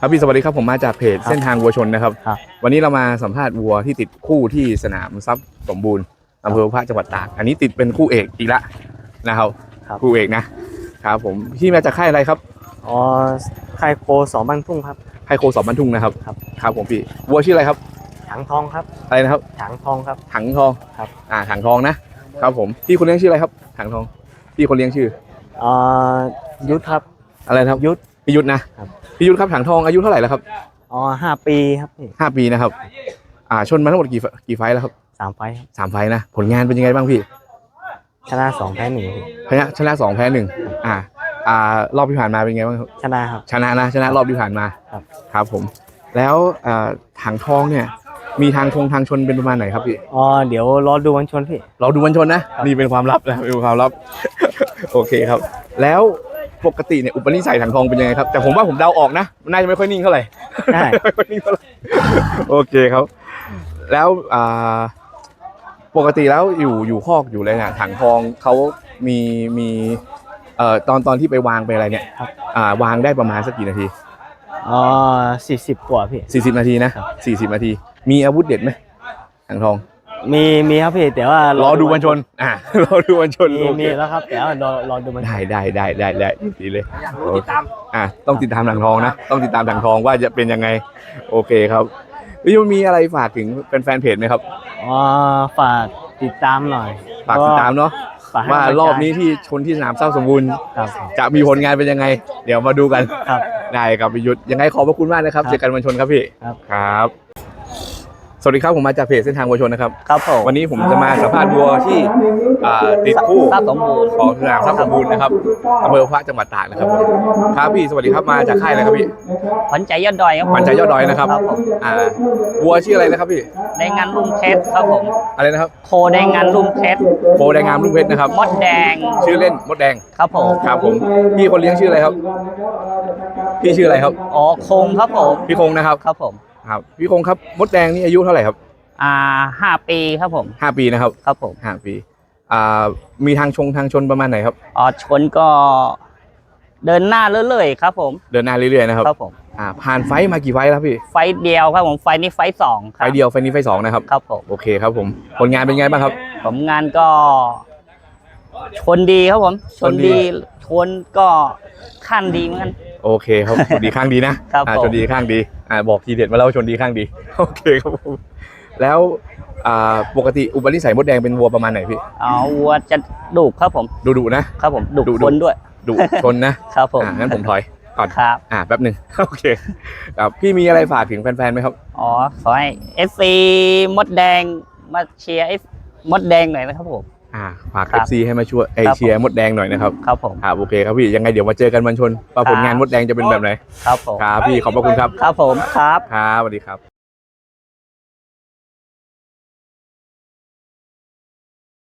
ครับพี่สวัสดีครับผมมาจากเพจครับเส้นทางวัวชนนะครับ ครับวันนี้เรามาสัมภาษณ์วัวที่ติดคู่ที่สนามทรัพย์สมบูรณ์อำเภอพระจังหวัดตากอันนี้ติดเป็นคู่เอกอีกละนะครับครับ คู่เอกนะครับผมพี่มาจากค่ายอะไรครับอ๋อค่ายโคสองบ้านทุ่งครับ ค่ายโคสอบบันทุ่งนะครับครับ ครับผมพี่วัวชื่ออะไรครับถังทองครับอะไรนะครับ ถังทองครับ ถังทองครับ อ่าถังทองนะครับผมพี่คนเลี้ยงชื่ออะไรครับถังทองพี่คนเลี้ยงชื่อ อ่ายุทธครับอะไรนะครับยุทธ พี่ยุทธนะครับ พี่ยุทธครับถังทองอายุเท่าไหร่แล้วครับอ๋อห้าปีครับพี่ห้าปีนะครับ อ่าชนมาทั้งหมดกี่ไฟกี่ไฟล์แล้วครับสามไฟท์ครับสามไฟล์นะ ผลงานเป็นยังไงบ้างพี่ชนะสองแพ้หนึ่งพี่ชนะชนะสองแพ้หนึ่งอ่า อ่ารอบที่ผ่านมาเป็นไงบ้างครับ ชนะครับ ชนะนะชนะรอบที่ผ่านมาครับ ครับผม แล้วอ่าถังทองเนี่ย มีทางทงทางชนเป็นประมาณไหนครับพี่ อ๋อเดี๋ยวรอดูวันชนพี่ เราดูวันชนนะ นี่เป็นความลับนะเป็นความลับ โอเคครับ แล้ว ปกติเนี่ยอุปนิสัยถังทองเป็นยังไงครับ แต่ผมว่าผมเดาออกนะมันน่าจะไม่ค่อยนิ่งเท่าไหร่ได้ไม่ค่อยนิ่งเท่าไหร่โอเคครับ แล้วอ่าปกติแล้วอยู่อยู่คอกอยู่อะไรเนี่ยถังทองเขามีมีเอ่อตอนตอนที่ไปวางไปอะไรเนี่ยครับ อ่าวางได้ประมาณสักกี่นาที อ๋อสี่สิบกว่าพี่ 40 นาทีนะครับ 40 นาที มีอาวุธเด็ดไหมถังทอง มีมีครับพี่แต่ว่ารอดูวันชน อ่ารอดูวันชนมีโอเคมีแล้วครับ แต่ว่ารอรอดูวันชนได้ได้ได้ได้ได้ดีเลยติดตามอะต้องติดตามถังทองนะ ต้องติดตามถังทองว่าจะเป็นยังไง โอเคครับพี่มีอะไรฝากถึงแฟนๆเพจไหมครับอ๋อฝากติดตามหน่อยฝากติดตามเนาะฝากให้ว่ากำลังใจรอบนี้ที่ชนที่สนามเศร้าสมบูรณ์ ครับ จะมีผลงานเป็นยังไง เดี๋ยวมาดูกันครับ ได้ครับพิยุทธยังไงขอบพระคุณมากนะครับ ครับเจอกันวันชนครับพี่ ครับ ครับ สวัสดีครับ ผมมาจากเพจเส้นทางวัวชนนะครับ ครับผมวันนี้ผมจะมาสัมภาษณ์วัวที่อ่าติดคู่ทราบสมบูรณ์ของสนามทรัพย์สมบูรณ์นะครับอำเภอพระจังหวัดตากนะครับผมครับพี่สวัสดีครับมาจากค่ายอะไรครับพี่ขวัญใจยอดดอยครับขวัญใจยอดดอยนะครับครับผมอ่าวัวชื่ออะไรนะครับพี่ได้งานรุ่งเพชรครับผมอะไรนะครับโคได้งานรุ่งเพชรโบแดงงามลุงเพชรนะครับมดแดงชื่อเล่นมดแดงครับผมครับผมพี่คนเลี้ยงชื่ออะไรครับ พี่ชื่ออะไรครับอ๋อโคงครับผมพี่คงนะครับครับผม ครับพี่คงครับมดแดงนี่อายุเท่าไหร่ครับ อ่าห้าปีครับผมห้าปีนะครับครับผมห้าปีอ่ามีทางชงทางชนประมาณไหนครับอ๋อชนก็เดินหน้าเรื่อยๆครับผม เดินหน้าเรื่อยๆนะครับครับผมอ่าผ่านไฟท์มากี่ไฟท์แล้วพี่ ไฟต์เดียวครับผมไฟต์นี้ไฟต์สองคไฟรับท์เดียวไฟท์นี้ไฟท์สองนะครับครับผมโอเคครับผมผลงานเป็นไงบ้างครับ ผมงานก็ชนดีครับผม ชนชนดีดีชนก็ขั้นดีเหมือนกัน โอเคครับชนดีข้างดีนะครับอ่าผม ชนดีข้างดีอ่าบอกทีเด็ดมาแล้ววาชนดีข้างดี โอเคครับผมแล้วอ่าปกติอุปนิสัยมดแดงเป็นวัวประมาณไหนพี่อ๋อวัวจะดุครับผมดุดุๆนะ ครับผมดุดุๆคนด้วยดุชนนะครับผมอ่างั้นผมถอย ก่อน ครับอ่าแป๊บหนึ่ง โอเคครับพี่มีอะไรฝากถึงแฟนๆไหมครับ อ๋อขอให้เอฟซีมดแดงมาเชียร์ไอ้มดแดงหน่อยนะครับผม อ่าฝากครับ FC ให้มาช่วยไอครับผม เชียร์มดแดงหน่อยนะครับครับผม ครับโอเคครับพี่ยังไงเดี๋ยวมาเจอกันวันชนว่าผลงานมดแดงจะเป็นแบบไหนครับผม ครับพี่ขอบพระคุณครับครับผมครับ ครับสวัสดีครับ